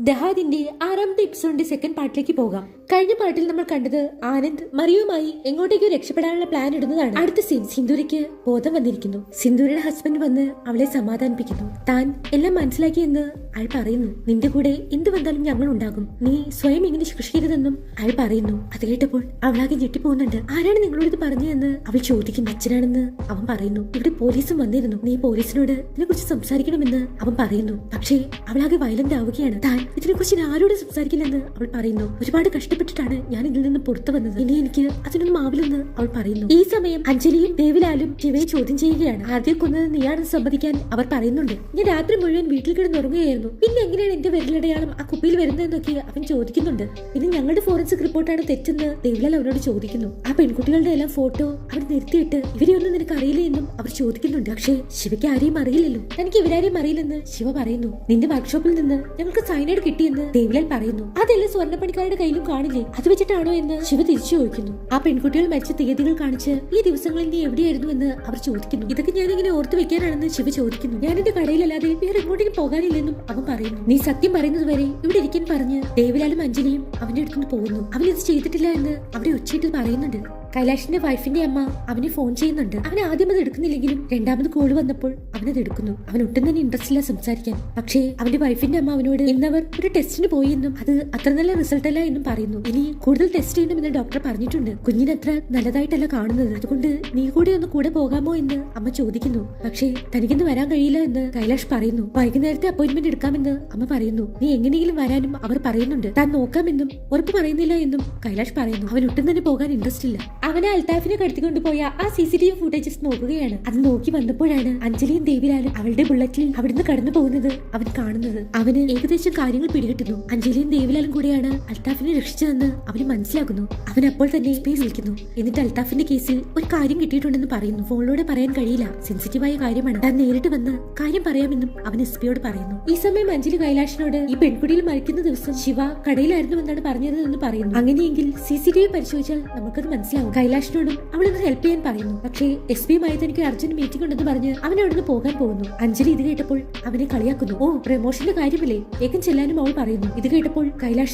ദഹാദിന്റെ ആറാമത്തെ എപ്പിസോഡിന്റെ സെക്കൻഡ് പാർട്ടിലേക്ക് പോകാം. കഴിഞ്ഞ പാർട്ടിൽ നമ്മൾ കണ്ടത് ആനന്ദ് മറിയുമായി എങ്ങോട്ടേക്കോ രക്ഷപ്പെടാനുള്ള പ്ലാൻ ഇടുന്നതാണ്. അടുത്ത സീൻ സിന്ദൂരിക്ക് ബോധം വന്നിരിക്കുന്നു. സിന്ദൂരയുടെ ഹസ്ബൻഡ് വന്ന് അവളെ സമാധാനിപ്പിക്കുന്നു. താൻ എല്ലാം മനസ്സിലാക്കിയെന്ന് അയാൾ പറയുന്നു. നിന്റെ കൂടെ എന്ത് വന്നാലും ഞങ്ങൾ ഉണ്ടാകും. നീ സ്വയം ഇങ്ങനെ ശിക്ഷിക്കരുതെന്നും അയാൾ പറയുന്നു. അത് കേട്ടപ്പോൾ അവളാകെ ഞെട്ടിപ്പോകുന്നുണ്ട്. ആരാണ് നിങ്ങളോട് ഇത് പറഞ്ഞതെന്ന് അവൾ ചോദിക്കുന്നു. അച്ഛനാണെന്ന് അവൻ പറയുന്നു. ഇവിടെ പോലീസും വന്നിരുന്നു. നീ പോലീസിനോട് ഇതിനെ കുറിച്ച് സംസാരിക്കണമെന്ന് അവൻ പറയുന്നു. പക്ഷേ അവളാകെ വയലന്റ് ആവുകയാണ്. താൻ ഇതിനെക്കുറിച്ച് ഞാൻ ആരോട് സംസാരിക്കില്ലെന്ന് അവൾ പറയുന്നു. ഒരുപാട് കഷ്ടപ്പെട്ടിട്ടാണ് ഞാൻ ഇതിൽ നിന്ന് പുറത്തു വന്നത്. ഇനി എനിക്ക് അതിനൊന്നും ആവില്ലെന്ന് അവൾ പറയുന്നു. ഈ സമയം അഞ്ജലിയും ദേവിലാലും ശിവയെ ചോദ്യം ചെയ്യുകയാണ്. ആദ്യം കൊന്നത് നീയാണെന്ന് സമ്മതിക്കാൻ അവർ പറയുന്നുണ്ട്. ഞാൻ രാത്രി മുഴുവൻ വീട്ടിൽ കിടന്നുറങ്ങുകയായിരുന്നു. പിന്നെ എങ്ങനെയാണ് എന്റെ വിരലടയാളം ആ കുപ്പിയിൽ വരുന്നതെന്നൊക്കെ അവൻ ചോദിക്കുന്നുണ്ട്. പിന്നെ ഞങ്ങളുടെ ഫോറൻസിക് റിപ്പോർട്ടാണ് തെറ്റെന്ന് ദേവിലാൽ അവനോട് ചോദിക്കുന്നു. ആ പെൺകുട്ടികളുടെ എല്ലാം ഫോട്ടോ അവർ നിർത്തിയിട്ട് ഇവരെയൊന്നും നിനക്ക് അറിയില്ല എന്നും അവർ ചോദിക്കുന്നുണ്ട്. പക്ഷേ ശിവയ്ക്ക് ആരെയും അറിയില്ലല്ലോ. തനിക്ക് ഇവരാരെയും അറിയില്ലെന്ന് ശിവ പറയുന്നു. നിന്റെ വർക്ക്ഷോപ്പിൽ നിന്ന് ഞങ്ങൾക്ക് സൈനൈഡ് കിട്ടിയെന്ന് ദേവിലാൽ പറയുന്നു. അതെല്ലാം സ്വർണപ്പണിക്കാരുടെ കയ്യിലും കാണില്ലേ? അത് വെച്ചിട്ടാണോ എന്ന് ശിവ തിരിച്ചു ചോദിക്കുന്നു. ആ പെൺകുട്ടികൾ മരിച്ച തീയതികൾ കാണിച്ച് ഈ ദിവസങ്ങളിൽ നീ എവിടെയായിരുന്നു എന്ന് അവർ ചോദിക്കുന്നു. ഇതൊക്കെ ഞാൻ ഇങ്ങനെ ഓർത്തു വെക്കാനാണെന്ന് ശിവ ചോദിക്കുന്നു. ഞാൻ എന്റെ കടയിലല്ലാതെ വേറെ എങ്ങോട്ടേക്കും പോകാനില്ലെന്നും അവൻ പറയുന്നു. നീ സത്യം പറയുന്നത് വരെ ഇവിടെ ഇരിക്കാൻ പറഞ്ഞ് ദേവിലാലും അഞ്ജലിയും അവന്റെ അടുത്തുനിന്ന് പോകുന്നു. അവൻ ഇത് ചെയ്തിട്ടില്ല എന്ന് അവിടെ ഒച്ചയിട്ട് പറയുന്നുണ്ട്. കൈലാഷിന്റെ വൈഫിന്റെ അമ്മ അവനെ ഫോൺ ചെയ്യുന്നുണ്ട്. അവൻ ആദ്യം അത് എടുക്കുന്നില്ലെങ്കിലും രണ്ടാമത് കോൾ വന്നപ്പോൾ അവനത് എടുക്കുന്നു. അവൻ ഒട്ടും തന്നെ ഇൻട്രസ്റ്റ് ഇല്ല സംസാരിക്കാൻ. പക്ഷേ അവന്റെ വൈഫിന്റെ അമ്മ അവനോട് ഇന്നവർ ഒരു ടെസ്റ്റിന് പോയി എന്നും അത് അത്ര നല്ല റിസൾട്ടല്ല എന്നും പറയുന്നു. ഇനി കൂടുതൽ ടെസ്റ്റ് ചെയ്യണമെന്ന് ഡോക്ടർ പറഞ്ഞിട്ടുണ്ട്. കുഞ്ഞിന് അത്ര നല്ലതായിട്ടല്ല കാണുന്നത്. അതുകൊണ്ട് നീ കൂടി ഒന്ന് കൂടെ പോകാമോ എന്ന് അമ്മ ചോദിക്കുന്നു. പക്ഷേ തനിക്കിന്ന് വരാൻ കഴിയില്ല എന്ന് കൈലാഷ് പറയുന്നു. വൈകുന്നേരത്തെ അപ്പോയിന്റ്മെന്റ് എടുക്കാമെന്ന് അമ്മ പറയുന്നു. നീ എങ്ങനെയെങ്കിലും വരാനും അവർ പറയുന്നുണ്ട്. താൻ നോക്കാമെന്നും ഉറപ്പ് പറയുന്നില്ല എന്നും കൈലാഷ് പറയുന്നു. അവൻ ഒട്ടും തന്നെ പോകാൻ ഇൻട്രസ്റ്റ് ഇല്ല. അവനെ അൽത്താഫിനെ കടത്തിക്കൊണ്ട് പോയ ആ C C T V footages നോക്കുകയാണ്. അത് നോക്കി വന്നപ്പോഴാണ് അഞ്ജലിയും ദേവിലാലും അവളുടെ ബുള്ളറ്റിൽ അവിടുന്ന് കടന്നു പോകുന്നത് അവൻ കാണുന്നത്. അവന് ഏകദേശം കാര്യങ്ങൾ പിടികിട്ടുന്നു. അഞ്ജലിയും ദേവിലാലും കൂടിയാണ് അൽത്താഫിനെ രക്ഷിച്ചതെന്ന് അവന് മനസ്സിലാക്കുന്നു. അവൻ അപ്പോൾ തന്നെ സ്പേസ് വിളിക്കുന്നു. എന്നിട്ട് അൽത്താഫിന്റെ കേസിൽ ഒരു കാര്യം കിട്ടിയിട്ടുണ്ടെന്ന് പറയുന്നു. ഫോണിലൂടെ പറയാൻ കഴിയില്ല. സെൻസിറ്റീവായ കാര്യമാണ്. താൻ നേരിട്ട് വന്ന് കാര്യം പറയാമെന്നും അവൻ എസ് പിയോട് പറയുന്നു. ഈ സമയം അഞ്ജലി കൈലാഷിനോട് ഈ പെൺകുടിയിൽ മരിക്കുന്ന ദിവസം ശിവ കടയിലായിരുന്നു എന്നാണ് പറഞ്ഞത് എന്ന് പറയുന്നു. അങ്ങനെയെങ്കിൽ സി സി ടി വി പരിശോധിച്ചാൽ നമുക്കത് മനസ്സിലാവും. കൈലാഷിനോടും അവളൊന്ന് ഹെൽപ്പ് ചെയ്യാൻ പറയുന്നു. പക്ഷേ എസ് പിയുമായി തനിക്ക് അർജന്റ് മീറ്റിംഗ് ഉണ്ടെന്ന് പറഞ്ഞ് അവൻ അവിടുന്ന് പോകാൻ പോകുന്നു. അഞ്ജലി ഇത് കേട്ടപ്പോൾ അവനെ കളിയാക്കുന്നു. ഓ പ്രമോഷന്റെ കാര്യമില്ലേ? ഏകം ചെല്ലാനും അവൾ പറയുന്നു. ഇത് കേട്ടപ്പോൾ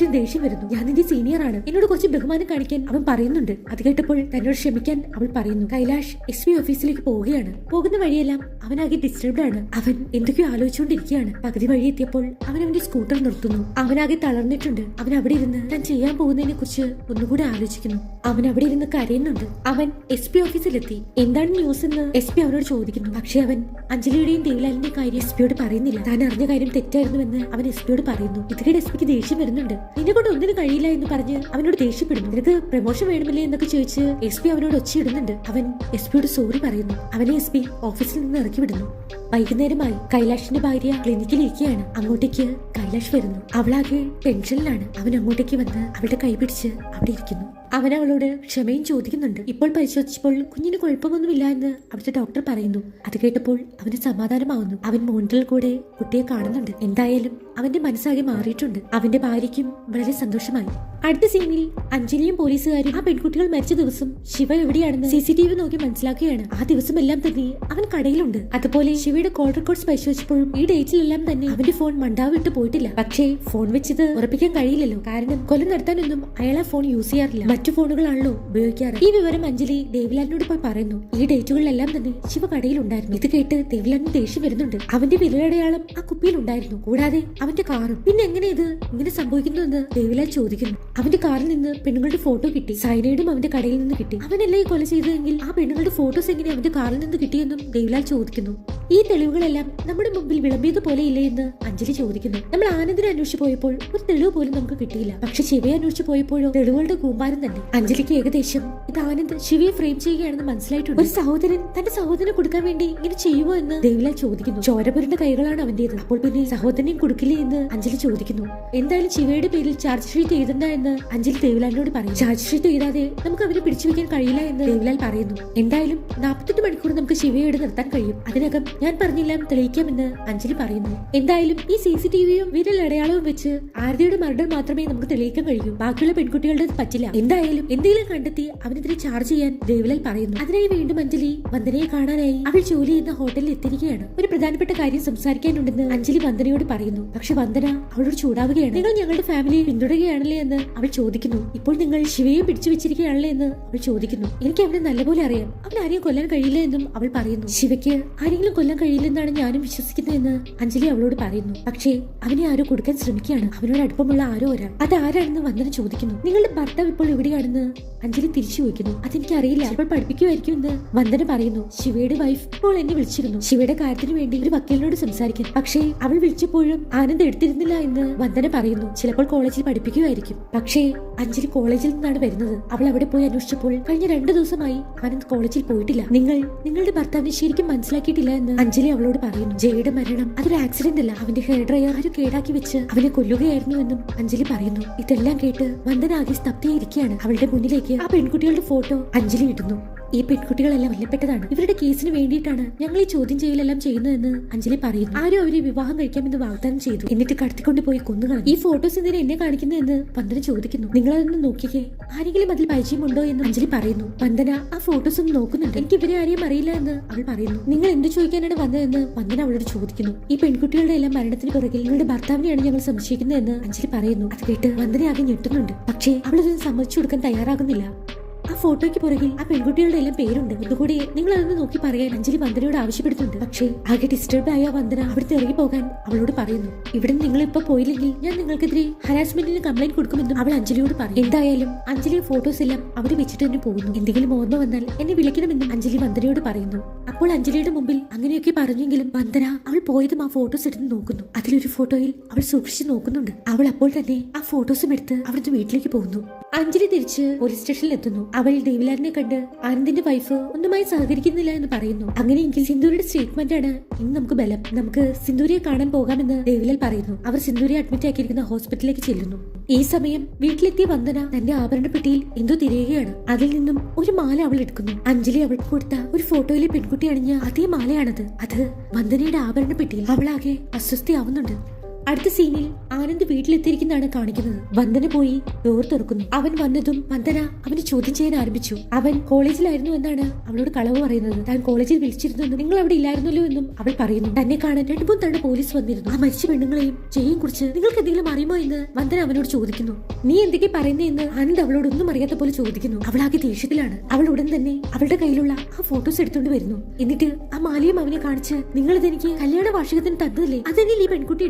കൈലാഷിന് ദേഷ്യം വരുന്നു. ഞാൻ നിന്റെ സീനിയർ ആണ്. എന്നോട് കുറച്ച് ബഹുമാനം കാണിക്കാൻ അവൻ പറയുന്നുണ്ട്. അത് കേട്ടപ്പോൾ തന്നോട് ക്ഷമിക്കാൻ അവൾ പറയുന്നു. കൈലാഷ് എസ് പി ഓഫീസിലേക്ക് പോവുകയാണ്. പോകുന്ന വഴിയെല്ലാം അവനാകെ ഡിസ്റ്റർബ്ഡ് ആണ്. അവൻ എന്തൊക്കെയോ ആലോചിച്ചുകൊണ്ടിരിക്കുകയാണ്. പകുതി വഴി എത്തിയപ്പോൾ അവൻ അവന്റെ സ്കൂട്ടർ നിർത്തുന്നു. അവനാകെ തളർന്നിട്ടുണ്ട്. അവൻ അവിടെ ഇരുന്ന് താൻ ചെയ്യാൻ പോകുന്നതിനെ കുറിച്ച് ഒന്നുകൂടെ ആലോചിക്കുന്നു. അവൻ അവിടെ ഇരുന്ന് കരയുന്നുണ്ട്. അവൻ എസ് പി ഓഫീസിലെത്തി എന്താണ് ന്യൂസ് എന്ന് എസ് പി അവനോട് ചോദിക്കുന്നു. പക്ഷെ അവൻ അഞ്ജലിയുടെയും ദേവിലാലിന്റെയും കാര്യം എസ് പിയോട് പറയുന്നില്ല. താൻ അറിഞ്ഞ കാര്യം തെറ്റായിരുന്നുവെന്ന് അവൻ എസ് പിയോട് പറയുന്നു. ഇതിനിടെ എസ് പിക്ക് ദേഷ്യം വരുന്നുണ്ട്. നിന്നെ കൊണ്ട് ഒന്നിനും കഴിയില്ല എന്ന് പറഞ്ഞ് അവനോട് ദേഷ്യപ്പെടുന്നു. നിനക്ക് പ്രമോഷൻ വേണമില്ലേ എന്നൊക്കെ ചോദിച്ച് എസ് പി അവനോട് ഒച്ചയിടുന്നുണ്ട് അവൻ എസ് പിയോട് സോറി പറയുന്നു. അവനെ എസ് പി ഓഫീസിൽ നിന്ന് ഇറക്കി വിടുന്നു. വൈകുന്നേരമായി കൈലാഷിന്റെ ഭാര്യ ക്ലിനിക്കിൽ ഇരിക്കുകയാണ് അങ്ങോട്ടേക്ക് കൈലാഷ് വരുന്നു. അവളാകെ ടെൻഷനിലാണ് അവൻ അങ്ങോട്ടേക്ക് വന്ന് അവളുടെ കൈ പിടിച്ച് അവിടെ ഇരിക്കുന്നു. അവൻ അവളോട് ക്ഷമയും ചോദിക്കുന്നുണ്ട്. ഇപ്പോൾ പരിശോധിച്ചപ്പോൾ കുഞ്ഞിന് കുഴപ്പമൊന്നുമില്ല എന്ന് അവിടുത്തെ ഡോക്ടർ പറയുന്നു. അത് കേട്ടപ്പോൾ അവന് സമാധാനമാവുന്നു. അവൻ മോണിറ്ററിൽ കൂടെ കുട്ടിയെ കാണുന്നുണ്ട്. എന്തായാലും അവന്റെ മനസ്സാകെ മാറിയിട്ടുണ്ട്. അവന്റെ ഭാര്യയ്ക്കും വളരെ സന്തോഷമായി. അടുത്ത സീനിൽ അഞ്ജലിയും പോലീസുകാരും ആ പെൺകുട്ടികൾ മരിച്ച ദിവസം ശിവ എവിടെയാണെന്ന് സി സി ടി വി നോക്കി മനസ്സിലാക്കുകയാണ്. ആ ദിവസം എല്ലാം തന്നെ അവൻ കടയിലുണ്ട്. അതുപോലെ ശിവയുടെ കോൾ റെക്കോർഡ്സ് പരിശോധിച്ചപ്പോഴും ഈ ഡേറ്റിലെല്ലാം തന്നെ അവന്റെ ഫോൺ മണ്ടാവ് വിട്ട് പോയിട്ടില്ല. പക്ഷേ ഫോൺ വെച്ചത് ഉറപ്പിക്കാൻ കഴിയില്ലല്ലോ. കാരണം കൊല നടത്താനൊന്നും അയാൾ ആ ഫോൺ യൂസ് ചെയ്യാറില്ല. മറ്റു ഫോണുകളാണല്ലോ ഉപയോഗിക്കാറ്. ഈ വിവരം അഞ്ജലി ദേവിലാലിനോട് പോയി പറയുന്നു. ഈ ഡേറ്റുകളിലെല്ലാം തന്നെ ശിവ കടയിലുണ്ടായിരുന്നു ഇത് കേട്ട് ദേവിലാലിന് ദേഷ്യം വരുന്നുണ്ട്. അവന്റെ വിരലടയാളം ആ കുപ്പിയിൽ ഉണ്ടായിരുന്നു കൂടാതെ അവന്റെ കാറും. പിന്നെ എങ്ങനെ ഇത്? ഇങ്ങനെ സംഭവിക്കുന്നു എന്ന് ദേവിലാൽ ചോദിക്കുന്നു. അവന്റെ കാറിൽ നിന്ന് പെണ്ണുങ്ങളുടെ ഫോട്ടോ കിട്ടി. സൈനൈഡും അവന്റെ കടയിൽ നിന്ന് കിട്ടി. അവനല്ലേ ഈ കൊല ചെയ്തതെങ്കിൽ ആ പെണ്ണുങ്ങളുടെ ഫോട്ടോസ് എങ്ങനെ അവന്റെ കാറിൽ നിന്ന് കിട്ടിയെന്നും ദേവിലാൽ ചോദിക്കുന്നു. ഈ തെളിവുകളെല്ലാം നമ്മുടെ മുമ്പിൽ വിളമ്പിയത് പോലെ ഇല്ലേ എന്ന് അഞ്ജലി ചോദിക്കുന്നു. നമ്മൾ ആനന്ദിനെ അന്വേഷിച്ചു പോയപ്പോൾ ഒരു തെളിവ് പോലും നമുക്ക് കിട്ടിയില്ല. പക്ഷെ ശിവയെ അന്വേഷിച്ചു പോയപ്പോഴോ തെളിവുകളുടെ കൂമ്പാരം തന്നെ. അഞ്ജലിക്ക് ഏകദേശം ഇത് ആനന്ദ് ശിവയെ ഫ്രെയിം ചെയ്യുകയാണെന്ന് മനസ്സിലായിട്ടുണ്ട്. ഒരു സഹോദരൻ തന്റെ സഹോദരനെ കൊടുക്കാൻ വേണ്ടി ഇങ്ങനെ ചെയ്യുമോ എന്ന് ദേവിലാൽ ചോദിക്കുന്നു. ചോരപുരന്റെ കൈകളാണ് അവന്റേത്. അപ്പോൾ പിന്നെ സഹോദരനെയും കൊടുക്കില്ലേ എന്ന് അഞ്ജലി ചോദിക്കുന്നു. എന്തായാലും ശിവയുടെ പേരിൽ ചാർജ് ഷീറ്റ് എഴുതണ്ട എന്ന് അഞ്ജലി ദേവിലാലിനോട് പറയും ചാർജ് ഷീറ്റ് എഴുതാതെ നമുക്ക് അവരെ പിടിച്ചു വെക്കാൻ കഴിയില്ല എന്ന് ദേവിലാൽ പറയുന്നു. എന്തായാലും നാൽപ്പത്തെട്ട് മണിക്കൂർ നമുക്ക് ശിവയോട് നിർത്താൻ കഴിയും. അതിനകം ഞാൻ പറഞ്ഞില്ല തെളിയിക്കാമെന്ന് അഞ്ജലി പറയുന്നു. എന്തായാലും ഈ സി സി ടി വിയും വിരൽ അടയാളവും വെച്ച് ആരതിയുടെ മർഡർ മാത്രമേ നമുക്ക് തെളിയിക്കാൻ കഴിയൂ. ബാക്കിയുള്ള പെൺകുട്ടികളുടെ പറ്റില്ല. എന്തായാലും എന്തെങ്കിലും കണ്ടെത്തി അവനെതിരെ ചാർജ് ചെയ്യാൻ ദേവിലാൽ പറയുന്നു. അതിനായി വീണ്ടും അഞ്ജലി വന്ദനയെ കാണാനായി അവൾ ജോലി ചെയ്യുന്ന ഹോട്ടലിൽ എത്തിയിരിക്കുകയാണ്. ഒരു പ്രധാനപ്പെട്ട കാര്യം സംസാരിക്കാനുണ്ടെന്ന് അഞ്ജലി വന്ദനയോട് പറയുന്നു. പക്ഷെ വന്ദന അവളോട് ചൂടാവുകയാണ്. നിങ്ങൾ ഞങ്ങളുടെ ഫാമിലിയെ പിന്തുടരുകയാണല്ലേ എന്ന് അവൾ ചോദിക്കുന്നു ഇപ്പോൾ നിങ്ങൾ ശിവയെ പിടിച്ചു വെച്ചിരിക്കുകയാണല്ലേ എന്ന്? അവൾ ചോദിക്കുന്നു എനിക്ക് അവനെ നല്ലപോലെ അറിയാം. അവൻ ആരെയും കൊല്ലാൻ കഴിയില്ല എന്നും അവൾ പറയുന്നു. ശിവയ്ക്ക് ആരെങ്കിലും കൊല്ലാൻ കഴിയില്ലെന്നാണ് ഞാനും വിശ്വസിക്കുന്നതെന്ന് അഞ്ജലി അവളോട് പറയുന്നു. പക്ഷേ അവനെ ആരോ കൊടുക്കാൻ ശ്രമിക്കുകയാണ്. അവനോട് അടുപ്പമുള്ള ആരോ ഒരാൾ. അത് ആരാണെന്ന് വന്ദന ചോദിക്കുന്നു. നിങ്ങളുടെ ഭർത്താവ് ഇപ്പോൾ എവിടെയാണെന്ന്? അഞ്ജലി തിരിച്ചു ചോദിക്കുന്നു. അതെനിക്ക് അറിയില്ല അവൾ പഠിപ്പിക്കുമായിരിക്കും എന്ന്. വന്ദന പറയുന്നു. ശിവയുടെ വൈഫ് ഇപ്പോൾ എന്നെ വിളിച്ചിരുന്നു. ശിവയുടെ കാര്യത്തിന് വേണ്ടി ഒരു വക്കീലിനോട് സംസാരിക്കാൻ. പക്ഷേ അവൾ വിളിച്ചപ്പോഴും ആനന്ദ് എടുത്തിരുന്നില്ല എന്ന് വന്ദന പറയുന്നു. ചിലപ്പോൾ കോളേജിൽ പഠിപ്പിക്കുമായിരിക്കും പക്ഷേ അഞ്ജലി കോളേജിൽ നിന്നാണ് വരുന്നത്. അവൾ അവിടെ പോയി അന്വേഷിച്ചപ്പോൾ കഴിഞ്ഞ രണ്ടു ദിവസമായി ആനന്ദ് കോളേജിൽ പോയിട്ടില്ല. നിങ്ങൾ നിങ്ങളുടെ ഭർത്താവിനെ ശരിക്കും മനസ്സിലാക്കിയിട്ടില്ല എന്ന് അഞ്ജലി അവളോട് പറയുന്നു. ജയയുടെ മരണം അതൊരു ആക്സിഡന്റ് അല്ല. അവന്റെ ഹെയർ ഡ്രയർ ആരും കേടാക്കി വെച്ച് അവനെ കൊല്ലുകയായിരുന്നു എന്നും അഞ്ജലി പറയുന്നു. ഇതെല്ലാം കേട്ട് വന്ദന ആകെ സ്തബ്ധയായിരിക്കുകയാണ്. അവളുടെ മുന്നിലേക്ക് ആ പെൺകുട്ടികളുടെ ഫോട്ടോ അഞ്ജലി ഇടുന്നു. ഈ പെൺകുട്ടികളെല്ലാം കൊല്ലപ്പെട്ടതാണ് ഇവരുടെ കേസിന് വേണ്ടിയിട്ടാണ് ഞങ്ങൾ ഈ ചോദ്യം ചെയ്യലെല്ലാം ചെയ്യുന്നതെന്ന് അഞ്ജലി പറയുന്നു. ആരും അവരെ വിവാഹം കഴിക്കാമെന്ന് വാഗ്ദാനം ചെയ്തു. എന്നിട്ട് കടത്തിക്കൊണ്ട് പോയി കൊന്നുകളഞ്ഞു. ഈ ഫോട്ടോസ് എന്തിനാ എന്നെ കാണിക്കുന്നതെന്ന് വന്ദന ചോദിക്കുന്നു. നിങ്ങൾ അതൊന്ന് നോക്കിക്കേ. ആരെങ്കിലും അതിൽ പരിചയമുണ്ടോ എന്ന് അഞ്ജലി പറയുന്നു. വന്ദന ആ ഫോട്ടോസ് ഒന്ന് നോക്കുന്നുണ്ട്. എനിക്ക് ഇവരെ ആരെയും അറിയില്ല എന്ന് അവൾ പറയുന്നു. നിങ്ങൾ എന്ത് ചോദിക്കാനാണ് വന്നതെന്ന് വന്ദന അവളോട് ചോദിക്കുന്നു. ഈ പെൺകുട്ടികളുടെ എല്ലാം മരണത്തിന് പുറകിൽ നിങ്ങളുടെ ഭർത്താവിനെയാണ് ഞങ്ങൾ സംശയിക്കുന്നതെന്ന് അഞ്ജലി പറയുന്നു. അത് കേട്ട് വന്ദന ആകെ ഞെട്ടുന്നുണ്ട്. പക്ഷേ അവളതൊന്നും സമ്മതിച്ചു കൊടുക്കാൻ തയ്യാറാകുന്നില്ല. ഫോട്ടോയ്ക്ക് പുറകിൽ ആ പെൺകുട്ടികളുടെ എല്ലാം പേരുണ്ട്. ഒന്നുകൂടി നിങ്ങൾ അതൊന്ന് നോക്കി പറയാൻ അഞ്ജലി വന്ദനയോട് ആവശ്യപ്പെടുന്നുണ്ട്. പക്ഷേ ആകെ ഡിസ്റ്റർബ് ആയ വന്ദന അവിടുത്തെ ഇറങ്ങി പോകാൻ അവളോട് പറയുന്നു. ഇവിടെ നിങ്ങൾ ഇപ്പൊ പോയില്ലെങ്കിൽ ഞാൻ നിങ്ങൾക്കെതിരെ ഹരാസ്മെന്റിന് കംപ്ലൈന്റ് കൊടുക്കുമെന്നും അവൾ അഞ്ജലിയോട് പറയും എന്തായാലും അഞ്ജലി ഫോട്ടോസ് എല്ലാം അവിടെ വെച്ചിട്ട് തന്നെ പോകുന്നു. എന്തെങ്കിലും ഓർമ്മ വന്നാൽ എന്നെ വിളിക്കണമെന്നും അഞ്ജലി വന്ദനയോട് പറയുന്നു. അപ്പോൾ അഞ്ജലിയുടെ മുമ്പിൽ അങ്ങനെയൊക്കെ പറഞ്ഞെങ്കിലും വന്ദന അവൾ പോയതും ആ ഫോട്ടോസ് എടുത്ത് നോക്കുന്നു. അതിലൊരു ഫോട്ടോയിൽ അവൾ സൂക്ഷിച്ചു നോക്കുന്നുണ്ട്. അവൾ അപ്പോൾ തന്നെ ആ ഫോട്ടോസും എടുത്ത് അവിടുത്തെ വീട്ടിലേക്ക് പോകുന്നു. അഞ്ജലി തിരിച്ച് പോലീസ് സ്റ്റേഷനിൽ എത്തുന്നു. അവൾ ദേവിലാലിനെ കണ്ട് ആനന്ദിന്റെ വൈഫ് ഒന്നുമായി സഹകരിക്കുന്നില്ല എന്ന് പറയുന്നു. അങ്ങനെയെങ്കിൽ സിന്ദൂരിയുടെ സ്റ്റേറ്റ്മെന്റ് ആണ് ഇന്ന് നമുക്ക് ബലം. നമുക്ക് സിന്ദൂരിയെ കാണാൻ പോകാമെന്ന് ദേവിലാൽ പറയുന്നു. അവർ സിന്ദൂരിയെ അഡ്മിറ്റ് ആക്കിയിരിക്കുന്ന ഹോസ്പിറ്റലിലേക്ക് ചെല്ലുന്നു. ഈ സമയം വീട്ടിലെത്തിയ വന്ദന തന്റെ ആഭരണ പെട്ടിയിൽ എന്തോ തിരയുകയാണ്. അതിൽ നിന്നും ഒരു മാല അവൾ എടുക്കുന്നു. അഞ്ജലി അവൾക്ക് കൊടുത്ത ഒരു ഫോട്ടോയിലെ പെൺകുട്ടി അണിഞ്ഞ അതേ മാലയാണത്. അത് വന്ദനയുടെ ആഭരണ പെട്ടിയിൽ അവളാകെ അസ്വസ്ഥയാവുന്നുണ്ട്. അടുത്ത സീനിൽ ആനന്ദ് വീട്ടിലെത്തിയിരിക്കുന്നതാണ് കാണിക്കുന്നത്. വന്ദന പോയി ഡോർ തുറക്കുന്നു. അവൻ വന്നതും വന്ദന അവനെ ചോദ്യം ചെയ്യാൻ ആരംഭിച്ചു. അവൻ കോളേജിലായിരുന്നു എന്നാണ് അവളോട് കളവ് പറയുന്നത്. താൻ കോളേജിൽ വിളിച്ചിരുന്നു നിങ്ങൾ അവിടെ ഇല്ലായിരുന്നല്ലോ എന്നും അവൾ പറയുന്നു. തന്നെ കാണാൻ രണ്ടു മൂന്ന് തവണ പോലീസ് വന്നിരുന്നു. ആ മരിച്ച പെണ്ണുങ്ങളെയും ജയയും കുറിച്ച് നിങ്ങൾക്ക് എന്തെങ്കിലും അറിയുമോ എന്ന് വന്ദന അവനോട് ചോദിക്കുന്നു. നീ എന്തൊക്കെ പറയുന്നേ എന്ന് ആനന്ദ് അവളോട് ഒന്നും അറിയാത്ത പോലെ ചോദിക്കുന്നു. അവളാകെ ദേഷ്യത്തിലാണ്. അവൾ ഉടൻ തന്നെ അവളുടെ കയ്യിലുള്ള ആ ഫോട്ടോസ് എടുത്തുകൊണ്ട് വരുന്നു. എന്നിട്ട് ആ മാലിയും അവനെ കാണിച്ച് നിങ്ങൾ ഇതെനിക്ക് കല്യാണ വാർഷികത്തിന് തന്നതല്ലേ? അതെന്നിൽ ഈ പെൺകുട്ടി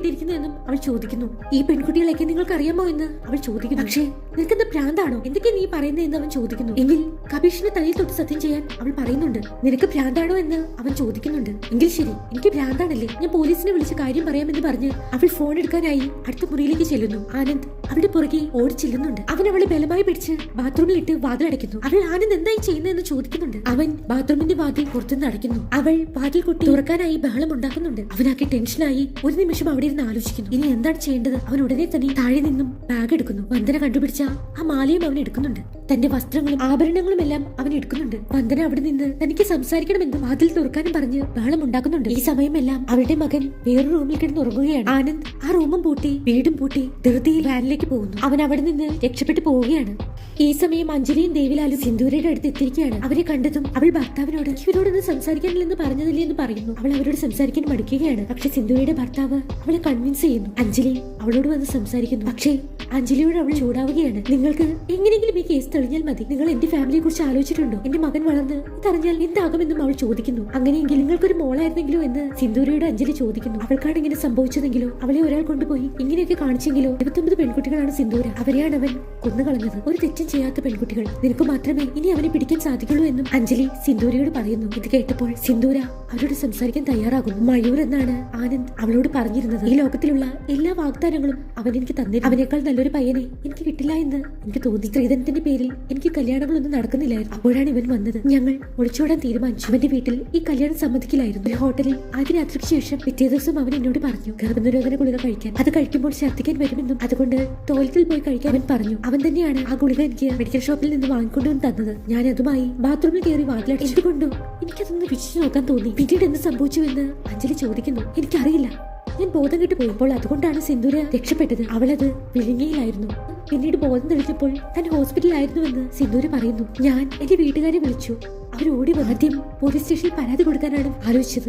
ഇട്ടിരിക്കുന്നതെന്നും അവൾ ചോദിക്കുന്നു. ഈ പെൺകുട്ടികളൊക്കെ നിങ്ങൾക്ക് അറിയാമോ എന്ന് അവൾ ചോദിക്കുന്നു. പക്ഷേ നിനക്ക് എന്ത് ഭ്രാന്താണോ? എന്തൊക്കെയാ നീ പറയുന്നത് എന്ന് അവൻ ചോദിക്കുന്നു. എങ്കിൽ? കബീഷിനെ തലയിൽ തൊട്ട് സത്യം ചെയ്യാൻ അവൾ പറയുന്നുണ്ട്. നിനക്ക് ഭ്രാന്താണോ എന്ന് അവൻ ചോദിക്കുന്നുണ്ട്. എങ്കിൽ ശരി. എനിക്ക് ഭ്രാന്താണല്ലേ? ഞാൻ പോലീസിനെ വിളിച്ച് കാര്യം പറയാമെന്ന് പറഞ്ഞ് അവൾ ഫോൺ എടുക്കാനായി അടുത്ത മുറിയിലേക്ക് ചെല്ലുന്നു. ആനന്ദ് അവളുടെ പുറകെ ഓടി ചെല്ലുന്നുണ്ട്. അവൻ അവളെ ബലമായി പിടിച്ച് ബാത്റൂമിൽ ഇട്ട് വാതിൽ അടയ്ക്കുന്നു. അവൾ ആനന്ദ് എന്തായി ചെയ്യുന്നതെന്ന് ചോദിക്കുന്നുണ്ട്. അവൻ ബാത്റൂമിന്റെ വാതിൽ പുറത്തുനിന്ന് അടയ്ക്കുന്നു. അവൾ വാതിൽ കൊട്ടി തുറക്കാനായി ബഹളം ഉണ്ടാക്കുന്നുണ്ട്. അവനാക്കി ടെൻഷനായി ഒരു നിമിഷം അവിടെ ഇരുന്ന് ആലോചിക്കുന്നു ഇനി എന്താണ് ചെയ്യേണ്ടത്? അവൻ ഉടനെ തന്നെ താഴെ നിന്നും ബാഗ് എടുക്കുന്നു. വന്ദന കണ്ടുപിടിച്ച ആ മാലയും അവൻ എടുക്കുന്നുണ്ട്. തന്റെ വസ്ത്രങ്ങളും ആഭരണങ്ങളും എല്ലാം അവൻ എടുക്കുന്നുണ്ട്. വന്ദന അവിടെ നിന്ന് തനിക്ക് സംസാരിക്കണമെന്നും വാതിൽ തുറക്കാനും പറഞ്ഞ് ബഹളം ഉണ്ടാക്കുന്നുണ്ട്. ഈ സമയമെല്ലാം അവരുടെ മകൻ വേറൊരു റൂമിൽ കിടന്ന് ഉറങ്ങുകയാണ്. ആനന്ദ് ആ റൂമും പൂട്ടി വീടും പൂട്ടി ധൃതിയിൽ വാനിലേക്ക് പോകുന്നു. അവൻ അവിടെ നിന്ന് രക്ഷപ്പെട്ടു പോവുകയാണ്. ഈ സമയം അഞ്ജലിയും ദേവിലാലും സിന്ദൂരയുടെ അടുത്ത് എത്തിയിരിക്കുകയാണ്. അവരെ കണ്ടതും അവൾ ഭർത്താവിനോട് ഇവരോടൊന്ന് സംസാരിക്കാനില്ലെന്ന് പറഞ്ഞതില്ലേ എന്ന് പറയുന്നു. അവൾ അവരോട് സംസാരിക്കാൻ മടിക്കുകയാണ്. പക്ഷെ സിന്ദൂരയുടെ ഭർത്താവ് അവളെ കൺവിൻസ് ചെയ്യുന്നു. അഞ്ജലി അവളോട് വന്ന് സംസാരിക്കുന്നു. പക്ഷേ അഞ്ജലിയോട് അവൾ ചൂടാവുകയാണ്. നിങ്ങൾക്ക് എങ്ങനെയെങ്കിലും ഈ കേസ് തെളിഞ്ഞാൽ മതി. നിങ്ങൾ എന്റെ ഫാമിലിയെ കുറിച്ച് ആലോചിച്ചിട്ടുണ്ടോ? എന്റെ മകൻ വളർന്ന് ഇതറിഞ്ഞാൽ എന്താകുമെന്നും അവൾ ചോദിക്കുന്നു. അങ്ങനെയെങ്കിൽ നിങ്ങൾക്കൊരു മോളായിരുന്നെങ്കിലോ എന്ന് സിന്ദൂരിയുടെ അഞ്ജലി ചോദിക്കുന്നു. അവൾക്കാണ് ഇങ്ങനെ സംഭവിച്ചതെങ്കിലോ? അവളെ ഒരാൾ കൊണ്ടുപോയി ഇങ്ങനെയൊക്കെ കാണിച്ചെങ്കിലോ? ഇരുപത്തൊമ്പത് പെൺകുട്ടികളാണ് സിന്ദൂര. അവരെയാണ് അവൻ കൊന്നുകളഞ്ഞത്. ഒരു തെറ്റും ചെയ്യാത്ത പെൺകുട്ടികൾ. നിനക്ക് മാത്രമേ ഇനി അവനെ പിടിക്കാൻ സാധിക്കുള്ളൂ എന്നും അഞ്ജലി സിന്ദൂരയോട് പറയുന്നു. ഇത് കേട്ടപ്പോൾ സിന്ദൂര അവരോട് സംസാരിക്കാൻ തയ്യാറാകുന്നു. മയൂർ എന്നാണ് ആനന്ദ് അവളോട് പറഞ്ഞിരുന്നത്. ഈ ലോകത്തിലുള്ള എല്ലാ വാഗ്ദാനങ്ങളും അവൻ എനിക്ക് തന്നിരുന്നു. അവനേക്കാൾ നല്ലൊരു നല്ലൊരു പയ്യനെ എനിക്ക് കിട്ടില്ല എന്ന് എനിക്ക് തോന്നി. സ്ത്രീധനത്തിന്റെ പേരിൽ എനിക്ക് കല്യാണങ്ങളൊന്നും നടക്കുന്നില്ലായിരുന്നു. അപ്പോഴാണ് ഇവൻ വന്നത്. ഞങ്ങൾ ഒളിച്ചോടാൻ തീരുമാനിച്ചു. അവന്റെ വീട്ടിൽ ഈ കല്യാണം സമ്മതിക്കില്ലായിരുന്നു. ഒരു ഹോട്ടലിൽ ആദ്യ രാത്രിക്ക് ശേഷം പിറ്റേ ദിവസം അവൻ എന്നോട് പറഞ്ഞു ഗർഭനിരോധന ഗുളിക കഴിക്കാൻ. അത് കഴിക്കുമ്പോൾ ഛർദ്ദിക്കാൻ വരുമെന്നും അതുകൊണ്ട് ടോയ്ലറ്റിൽ പോയി കഴിക്കാൻ അവൻ പറഞ്ഞു. അവൻ തന്നെയാണ് ആ ഗുളിക എനിക്ക് മെഡിക്കൽ ഷോപ്പിൽ നിന്ന് വാങ്ങിക്കൊണ്ടുവന്ന് തന്നത്. ഞാൻ അതുമായി ബാത്റൂമിൽ കയറി വാതിലടച്ചു എന്തുകൊണ്ടോ എനിക്കതൊന്ന് വിശ്വസിച്ച് നോക്കാൻ തോന്നി. പിന്നീട് എന്ത് സംഭവിച്ചുവെന്ന് അഞ്ജലി ചോദിക്കുന്നു. എനിക്കറിയില്ല. ഞാൻ ബോധം കെട്ട് പോയപ്പോൾ അതുകൊണ്ടാണ് സിന്ദൂര രക്ഷപ്പെട്ടത്. അവളത് വിഴുങ്ങിയിലായിരുന്നു. പിന്നീട് ബോധം തെളിഞ്ഞപ്പോൾ താൻ ഹോസ്പിറ്റലിലായിരുന്നുവെന്ന് സിന്ദൂര പറയുന്നു. ഞാൻ എന്റെ വീട്ടുകാരെ വിളിച്ചു. അവർ. ആദ്യം പോലീസ് സ്റ്റേഷനിൽ പരാതി കൊടുക്കാനാണ് ആലോചിച്ചത്.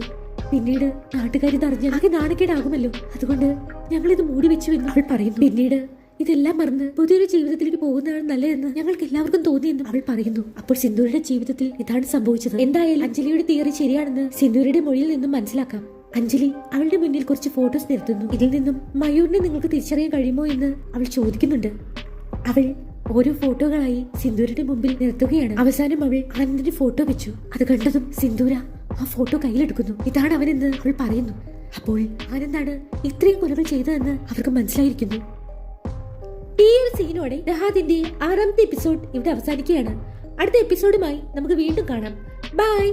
പിന്നീട് നാട്ടുകാർ അറിഞ്ഞ ആകെ നാണക്കേടാകുമല്ലോ. അതുകൊണ്ട് ഞങ്ങൾ ഇത് മൂടി വെച്ചു എന്ന് അവൾ പറയുന്നു. പിന്നീട് ഇതെല്ലാം മറന്ന് പുതിയൊരു ജീവിതത്തിലേക്ക് പോകുന്നതാണ് നല്ലതെന്ന് ഞങ്ങൾക്ക് എല്ലാവർക്കും തോന്നിയെന്ന് അവൾ പറയുന്നു. അപ്പോൾ സിന്ദൂരുടെ ജീവിതത്തിൽ ഇതാണ് സംഭവിച്ചത്. എന്തായാലും അഞ്ജലിയുടെ തിയറി ശരിയാണെന്ന് സിന്ദൂരുടെ മൊഴിയിൽ നിന്നും മനസ്സിലാക്കാം. അഞ്ജലി അവളുടെ മുന്നിൽ കുറച്ച് ഫോട്ടോസ് നിർത്തുന്നു ഇതിൽ നിന്നും മയൂറിനെ നിങ്ങൾക്ക് തിരിച്ചറിയാൻ കഴിയുമോ എന്ന് അവൾ ചോദിക്കുന്നുണ്ട്. അവൾ ഓരോ ഫോട്ടോകളായി സിന്ദൂരയുടെ മുമ്പിൽ നിർത്തുകയാണ് അവസാനം അവൾ ആനന്ദിന്റെ ഫോട്ടോ വെച്ചു. അത് കണ്ടതും സിന്ദൂര ആ ഫോട്ടോ കയ്യിലെടുക്കുന്നു. ഇതാണ് അവനെന്ന് അവൾ പറയുന്നു. അപ്പോൾ ആനന്ദാണ് ഇത്രയും കൊലകൾ ചെയ്തതെന്ന് അവർക്ക് മനസ്സിലായിരിക്കുന്നു. ഈ ഒരു സീനോടെ രഹാദിന്റെ ആറാമത്തെ എപ്പിസോഡ് ഇവിടെ അവസാനിക്കുകയാണ്. അടുത്ത എപ്പിസോഡുമായി നമുക്ക് വീണ്ടും കാണാം. ബൈ!